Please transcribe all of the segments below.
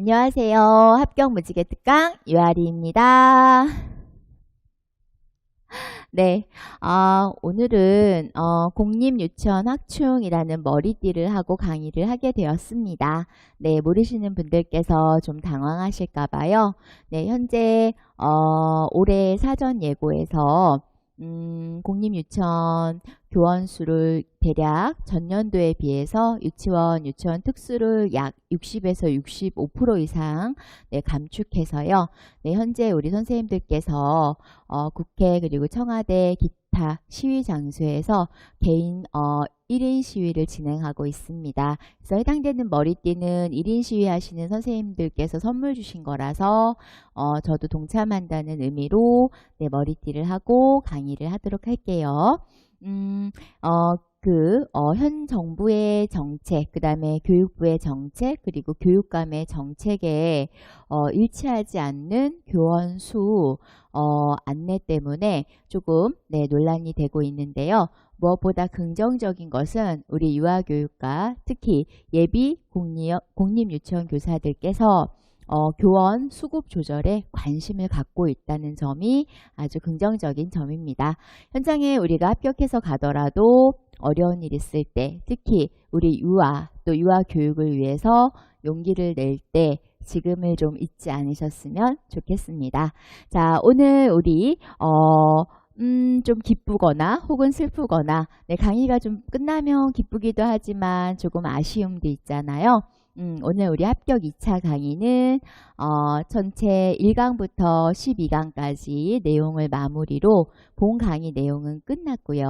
안녕하세요. 합격 무지개 특강 유아리입니다. 네, 아, 오늘은 어, 공립유치원 학충이라는 머리띠를 하고 강의를 하게 되었습니다. 네, 모르시는 분들께서 좀 당황하실까 봐요. 네, 현재 어, 올해 사전 예고에서 음, 공립유치원 교원 수를 대략 전년도에 비해서 유치원, 유치원 특수를 약 60에서 65% 이상 네, 감축해서요. 네, 현재 우리 선생님들께서 어, 국회 그리고 청와대 기타 시위 장소에서 개인 어, 1인 시위를 진행하고 있습니다. 그래서 해당되는 머리띠는 1인 시위 하시는 선생님들께서 선물 주신 거라서 어, 저도 동참한다는 의미로 네, 머리띠를 하고 강의를 하도록 할게요. 음, 어, 그, 어, 현 정부의 정책, 그 다음에 교육부의 정책, 그리고 교육감의 정책에, 어, 일치하지 않는 교원 수, 어, 안내 때문에 조금, 네, 논란이 되고 있는데요. 무엇보다 긍정적인 것은 우리 유아교육과 특히 예비 공립, 공립 유치원 교사들께서 어, 교원 수급 조절에 관심을 갖고 있다는 점이 아주 긍정적인 점입니다. 현장에 우리가 합격해서 가더라도 어려운 일 있을 때 특히 우리 유아 또 유아 교육을 위해서 용기를 낼때 지금을 좀 잊지 않으셨으면 좋겠습니다. 자, 오늘 우리 어, 음, 좀 기쁘거나 혹은 슬프거나 네, 강의가 좀 끝나면 기쁘기도 하지만 조금 아쉬움도 있잖아요. 음, 오늘 우리 합격 2차 강의는 어, 전체 1강부터 12강까지 내용을 마무리로 본 강의 내용은 끝났고요.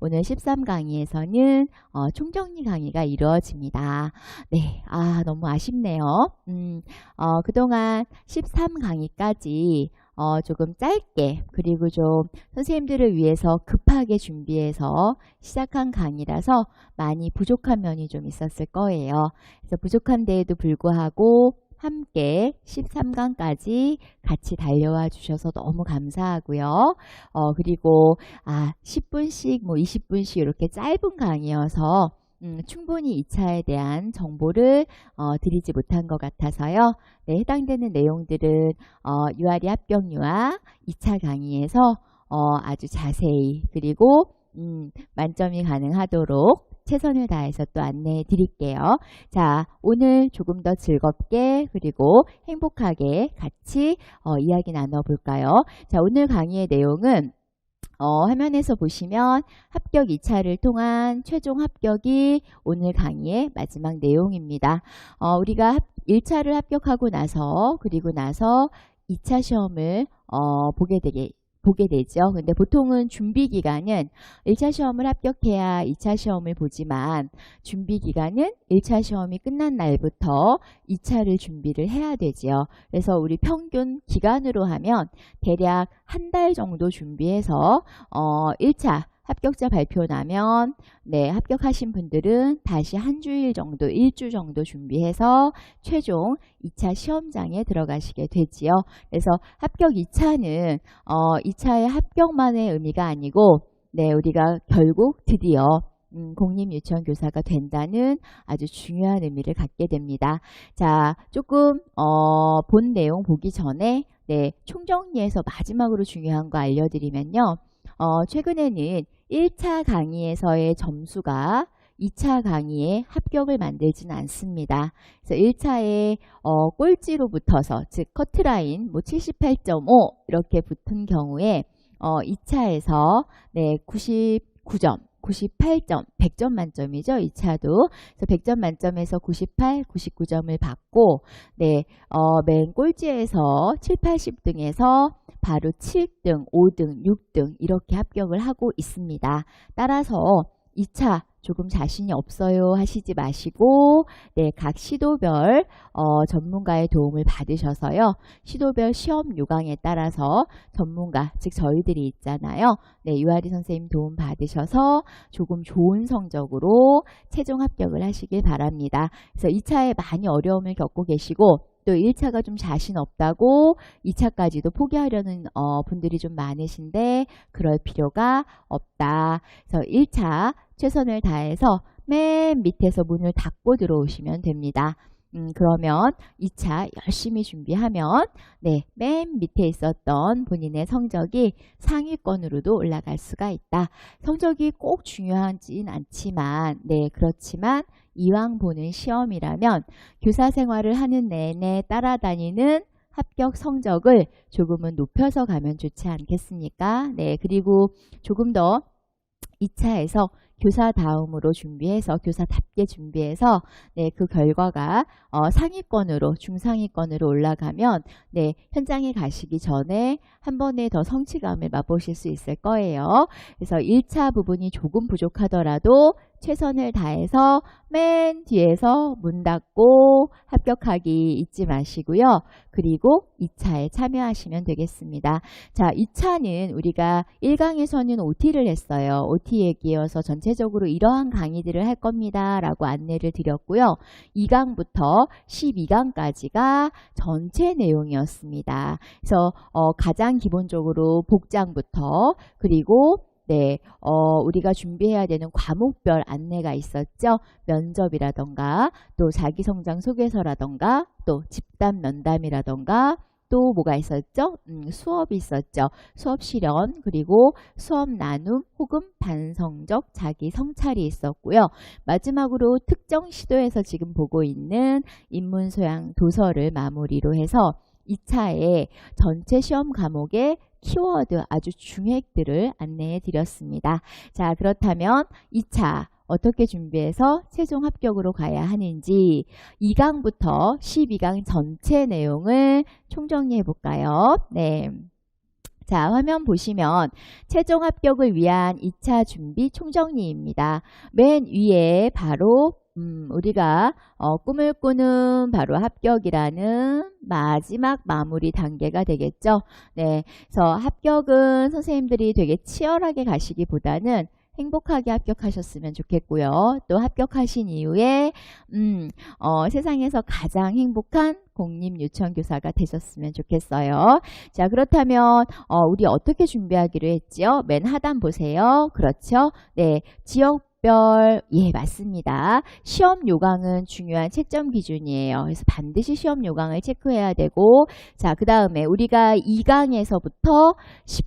오늘 13강의에서는 어, 총정리 강의가 이루어집니다. 네, 아 너무 아쉽네요. 음, 어, 그동안 13강의까지 어, 조금 짧게 그리고 좀 선생님들을 위해서 급하게 준비해서 시작한 강의라서 많이 부족한 면이 좀 있었을 거예요. 그래서 부족한 데에도 불구하고 함께 13강까지 같이 달려와 주셔서 너무 감사하고요. 어, 그리고 아 10분씩 뭐 20분씩 이렇게 짧은 강의여서 음, 충분히 2차에 대한 정보를 어, 드리지 못한 것 같아서요. 네, 해당되는 내용들은 어, 유아리 합격 유아 2차 강의에서 어, 아주 자세히 그리고 음, 만점이 가능하도록 최선을 다해서 또 안내해 드릴게요. 자, 오늘 조금 더 즐겁게 그리고 행복하게 같이 어, 이야기 나눠볼까요? 자, 오늘 강의의 내용은 어, 화면에서 보시면 합격 2차를 통한 최종 합격이 오늘 강의의 마지막 내용입니다. 어, 우리가 1차를 합격하고 나서 그리고 나서 2차 시험을 어, 보게 되게 보게 되죠. 근데 보통은 준비 기간은 1차 시험을 합격해야 2차 시험을 보지만 준비 기간은 1차 시험이 끝난 날부터 2차를 준비를 해야 되지요. 그래서 우리 평균 기간으로 하면 대략 한 달 정도 준비해서 어 1차 합격자 발표 나면 네 합격하신 분들은 다시 한 주일 정도 일주 정도 준비해서 최종 2차 시험장에 들어가시게 되지요. 그래서 합격 2차는 어 2차의 합격만의 의미가 아니고 네 우리가 결국 드디어 음, 공립유치원 교사가 된다는 아주 중요한 의미를 갖게 됩니다. 자, 조금 어, 본 내용 보기 전에 네, 총정리해서 마지막으로 중요한 거 알려드리면요. 어, 최근에는 1차 강의에서의 점수가 2차 강의에 합격을 만들지는 않습니다. 그래서 1차에 어, 꼴찌로 붙어서 즉 커트라인 뭐 78.5 이렇게 붙은 경우에 어, 2차에서 네, 99점 98점, 100점 만점이죠. 2차도. 그래서 100점 만점에서 98, 99점을 받고, 네, 어, 맨 꼴찌에서 7, 80등에서 바로 7등, 5등, 6등 이렇게 합격을 하고 있습니다. 따라서 2차 조금 자신이 없어요 하시지 마시고 네, 각 시도별 어, 전문가의 도움을 받으셔서요. 시도별 시험 요강에 따라서 전문가 즉 저희들이 있잖아요. 네, 유아리 선생님 도움 받으셔서 조금 좋은 성적으로 최종 합격을 하시길 바랍니다. 그래서 2차에 많이 어려움을 겪고 계시고 또 1차가 좀 자신 없다고 2차까지도 포기하려는 어, 분들이 좀 많으신데 그럴 필요가 없다. 그래서 1차 최선을 다해서 맨 밑에서 문을 닫고 들어오시면 됩니다. 음, 그러면 2차 열심히 준비하면 네, 맨 밑에 있었던 본인의 성적이 상위권으로도 올라갈 수가 있다. 성적이 꼭 중요하진 않지만 네, 그렇지만 이왕 보는 시험이라면 교사 생활을 하는 내내 따라다니는 합격 성적을 조금은 높여서 가면 좋지 않겠습니까? 네, 그리고 조금 더 2차에서 교사 다음으로 준비해서 교사답게 준비해서 네, 그 결과가 어, 상위권으로 중상위권으로 올라가면 네, 현장에 가시기 전에 한 번에 더 성취감을 맛보실 수 있을 거예요. 그래서 1차 부분이 조금 부족하더라도 최선을 다해서 맨 뒤에서 문 닫고 합격하기 잊지 마시고요. 그리고 2차에 참여하시면 되겠습니다. 자, 2차는 우리가 1강에서는 OT를 했어요. OT 얘기여서 전체적으로 이러한 강의들을 할 겁니다. 라고 안내를 드렸고요. 2강부터 12강까지가 전체 내용이었습니다. 그래서 어, 가장 기본적으로 복장부터 그리고 네, 어, 우리가 준비해야 되는 과목별 안내가 있었죠. 면접이라던가, 또 자기성장 소개서라던가, 또 집단 면담이라던가, 또 뭐가 있었죠? 음, 수업이 있었죠. 수업 실현, 그리고 수업 나눔, 혹은 반성적 자기 성찰이 있었고요. 마지막으로 특정 시도에서 지금 보고 있는 인문 소양 도서를 마무리로 해서 2차에 전체 시험 과목의 키워드 아주 중핵들을 안내해 드렸습니다. 자, 그렇다면 2차 어떻게 준비해서 최종 합격으로 가야 하는지 2강부터 12강 전체 내용을 총정리해 볼까요? 네. 자, 화면 보시면 최종 합격을 위한 2차 준비 총정리입니다. 맨 위에 바로 음, 우리가 어, 꿈을 꾸는 바로 합격이라는 마지막 마무리 단계가 되겠죠. 네, 그래서 합격은 선생님들이 되게 치열하게 가시기보다는 행복하게 합격하셨으면 좋겠고요. 또 합격하신 이후에 음, 어, 세상에서 가장 행복한 공립유치원교사가 되셨으면 좋겠어요. 자 그렇다면 어, 우리 어떻게 준비하기로 했지요? 맨 하단 보세요. 그렇죠? 네, 지역 별, 예, 맞습니다. 시험 요강은 중요한 채점 기준이에요. 그래서 반드시 시험 요강을 체크해야 되고, 자, 그 다음에 우리가 2강에서부터 10,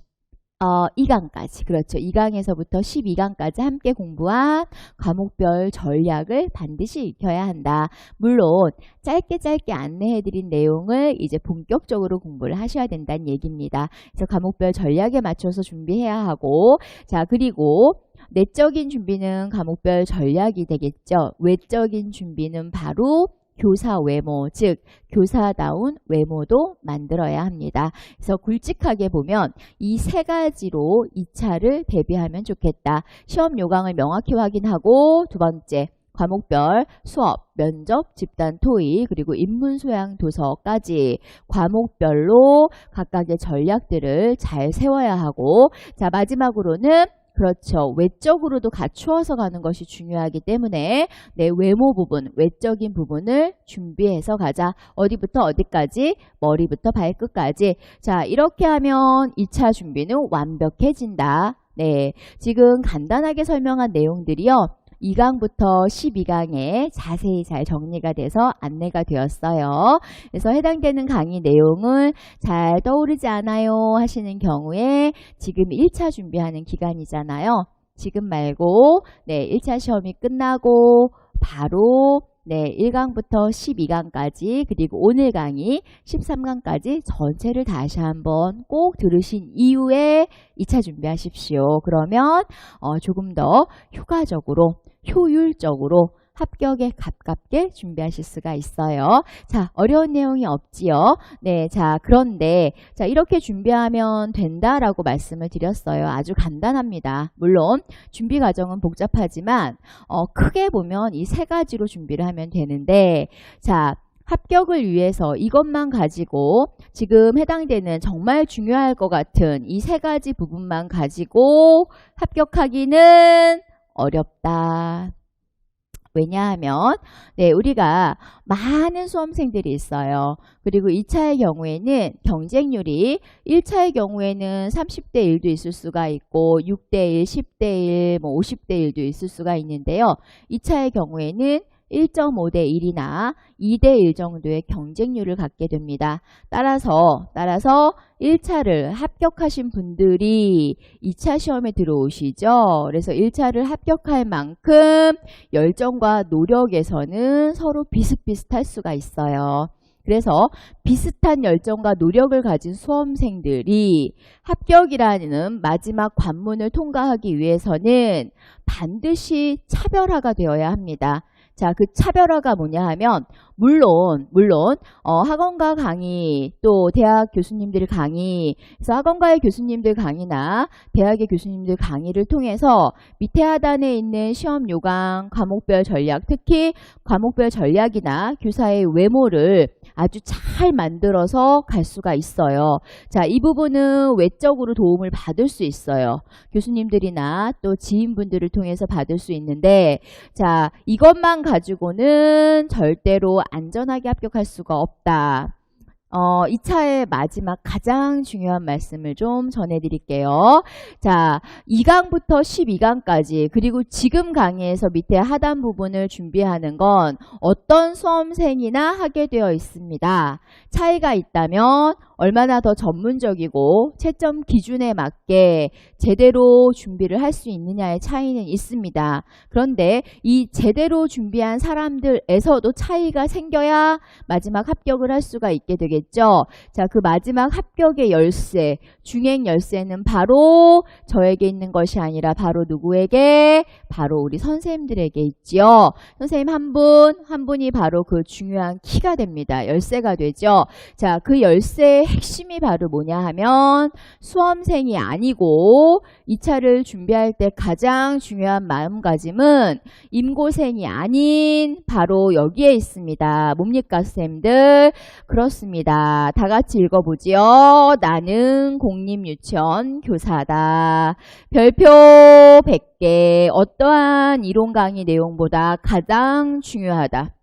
어, 2강까지, 그렇죠. 2강에서부터 12강까지 함께 공부한 과목별 전략을 반드시 익혀야 한다. 물론, 짧게 짧게 안내해드린 내용을 이제 본격적으로 공부를 하셔야 된다는 얘기입니다. 그래서 과목별 전략에 맞춰서 준비해야 하고, 자, 그리고 내적인 준비는 과목별 전략이 되겠죠. 외적인 준비는 바로 교사 외모, 즉 교사다운 외모도 만들어야 합니다. 그래서 굵직하게 보면 이 세 가지로 2차를 대비하면 좋겠다. 시험 요강을 명확히 확인하고 두 번째 과목별 수업, 면접, 집단 토의, 그리고 인문 소양 도서까지 과목별로 각각의 전략들을 잘 세워야 하고 자 마지막으로는 그렇죠. 외적으로도 갖추어서 가는 것이 중요하기 때문에 내 외모 부분, 외적인 부분을 준비해서 가자. 어디부터 어디까지? 머리부터 발끝까지. 자, 이렇게 하면 2차 준비는 완벽해진다. 네. 지금 간단하게 설명한 내용들이요. 2강부터 12강에 자세히 잘 정리가 돼서 안내가 되었어요. 그래서 해당되는 강의 내용을 잘 떠오르지 않아요 하시는 경우에 지금 1차 준비하는 기간이잖아요. 지금 말고 네 1차 시험이 끝나고 바로 네, 1강부터 12강까지 그리고 오늘 강의 13강까지 전체를 다시 한번 꼭 들으신 이후에 2차 준비하십시오. 그러면 어, 조금 더 효과적으로 효율적으로 합격에 가깝게 준비하실 수가 있어요. 자, 어려운 내용이 없지요. 네, 자, 그런데 자, 이렇게 준비하면 된다라고 말씀을 드렸어요. 아주 간단합니다. 물론 준비 과정은 복잡하지만 어, 크게 보면 이 세 가지로 준비를 하면 되는데 자, 합격을 위해서 이것만 가지고 지금 해당되는 정말 중요할 것 같은 이 세 가지 부분만 가지고 합격하기는 어렵다. 왜냐하면 네, 우리가 많은 수험생들이 있어요. 그리고 2차의 경우에는 경쟁률이 1차의 경우에는 30대 1도 있을 수가 있고 6대 1, 10대 1, 뭐 50대 1도 있을 수가 있는데요. 2차의 경우에는 1.5대 1이나 2대 1 정도의 경쟁률을 갖게 됩니다. 따라서 따라서 1차를 합격하신 분들이 2차 시험에 들어오시죠. 그래서 1차를 합격할 만큼 열정과 노력에서는 서로 비슷비슷할 수가 있어요. 그래서 비슷한 열정과 노력을 가진 수험생들이 합격이라는 마지막 관문을 통과하기 위해서는 반드시 차별화가 되어야 합니다. 자, 그 차별화가 뭐냐 하면 물론 물론 어, 학원가 강의 또 대학 교수님들 강의 그래서 학원가의 교수님들 강의나 대학의 교수님들 강의를 통해서 밑에 하단에 있는 시험 요강 과목별 전략 특히 과목별 전략이나 교사의 외모를 아주 잘 만들어서 갈 수가 있어요. 자, 이 부분은 외적으로 도움을 받을 수 있어요. 교수님들이나 또 지인분들을 통해서 받을 수 있는데 자, 이것만 가지고는 절대로 안전하게 합격할 수가 없다. 어, 2차의 마지막 가장 중요한 말씀을 좀 전해드릴게요. 자, 2강부터 12강까지 그리고 지금 강의에서 밑에 하단 부분을 준비하는 건 어떤 수험생이나 하게 되어 있습니다. 차이가 있다면 얼마나 더 전문적이고 채점 기준에 맞게 제대로 준비를 할 수 있느냐의 차이는 있습니다. 그런데 이 제대로 준비한 사람들에서도 차이가 생겨야 마지막 합격을 할 수가 있게 되겠죠. 자, 그 마지막 합격의 열쇠, 중행 열쇠는 바로 저에게 있는 것이 아니라 바로 누구에게? 바로 우리 선생님들에게 있지요. 선생님 한 분, 한 분이 바로 그 중요한 키가 됩니다. 열쇠가 되죠. 자, 그 열쇠의 핵심이 바로 뭐냐 하면 수험생이 아니고 2차를 준비할 때 가장 중요한 마음가짐은 임고생이 아닌 바로 여기에 있습니다. 뭡니까, 쌤들? 그렇습니다. 다 같이 읽어보지요. 나는 공립유치원 교사다. 별표 100개. 어떠한 이론 강의 내용보다 가장 중요하다.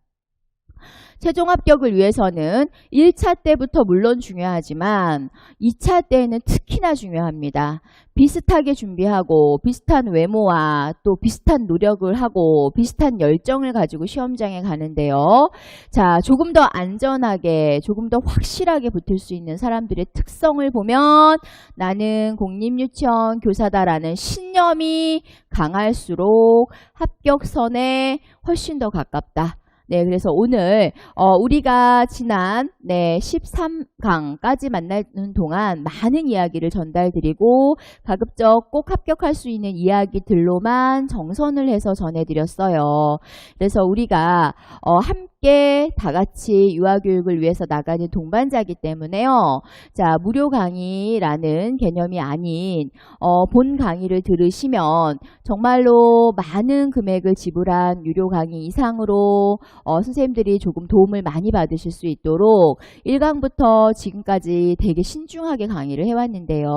최종 합격을 위해서는 1차 때부터 물론 중요하지만 2차 때는 특히나 중요합니다. 비슷하게 준비하고 비슷한 외모와 또 비슷한 노력을 하고 비슷한 열정을 가지고 시험장에 가는데요. 자, 조금 더 안전하게, 조금 더 확실하게 붙을 수 있는 사람들의 특성을 보면 나는 공립유치원 교사다라는 신념이 강할수록 합격선에 훨씬 더 가깝다. 네, 그래서 오늘 어, 우리가 지난 네, 13강까지 만나는 동안 많은 이야기를 전달드리고 가급적 꼭 합격할 수 있는 이야기들로만 정선을 해서 전해드렸어요. 그래서 우리가 어, 함께 다 같이 유아교육을 위해서 나가는 동반자이기 때문에요. 자, 무료 강의라는 개념이 아닌 어, 본 강의를 들으시면 정말로 많은 금액을 지불한 유료 강의 이상으로 어, 선생님들이 조금 도움을 많이 받으실 수 있도록 1강부터 지금까지 되게 신중하게 강의를 해왔는데요.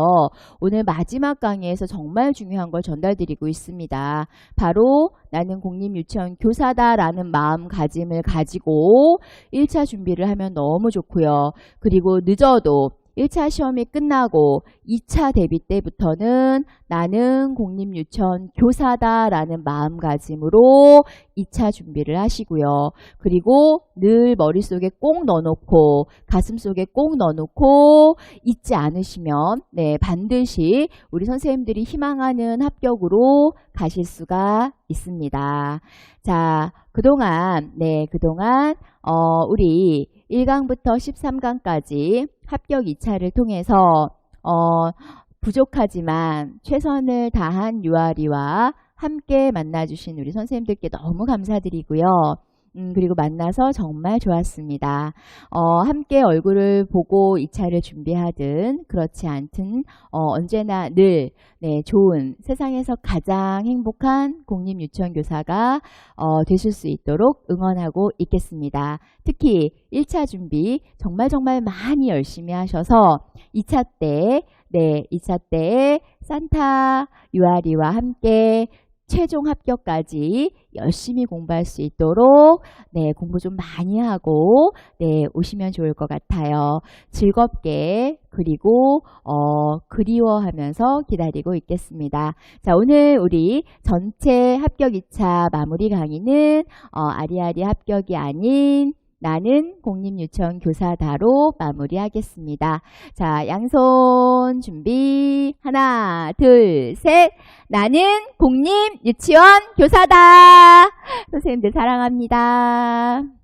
오늘 마지막 강의에서 정말 중요한 걸 전달드리고 있습니다. 바로 나는 공립유치원 교사다라는 마음가짐을 가지고 1차 준비를 하면 너무 좋고요. 그리고 늦어도 1차 시험이 끝나고 2차 대비 때부터는 나는 공립유치원 교사다라는 마음가짐으로 2차 준비를 하시고요. 그리고 늘 머릿속에 꼭 넣어놓고 가슴속에 꼭 넣어놓고 잊지 않으시면 네 반드시 우리 선생님들이 희망하는 합격으로 가실 수가 있습니다. 자 그동안 네 그동안 어 우리 1강부터 13강까지 합격 2차를 통해서 어, 부족하지만 최선을 다한 유아리와 함께 만나주신 우리 선생님들께 너무 감사드리고요. 음, 그리고 만나서 정말 좋았습니다. 어, 함께 얼굴을 보고 2차를 준비하든 그렇지 않든 어, 언제나 늘 네, 좋은 세상에서 가장 행복한 공립유치원 교사가 어, 되실 수 있도록 응원하고 있겠습니다. 특히 1차 준비 정말 정말 많이 열심히 하셔서 2차 때 네, 2차 때에 산타 유아리와 함께 최종 합격까지 열심히 공부할 수 있도록 네, 공부 좀 많이 하고 네, 오시면 좋을 것 같아요. 즐겁게 그리고 어, 그리워하면서 기다리고 있겠습니다. 자, 오늘 우리 전체 합격 2차 마무리 강의는 어, 아리아리 합격이 아닌 나는 공립유치원 교사다로 마무리하겠습니다. 자, 양손 준비. 하나, 둘, 셋. 나는 공립유치원 교사다. 선생님들 사랑합니다.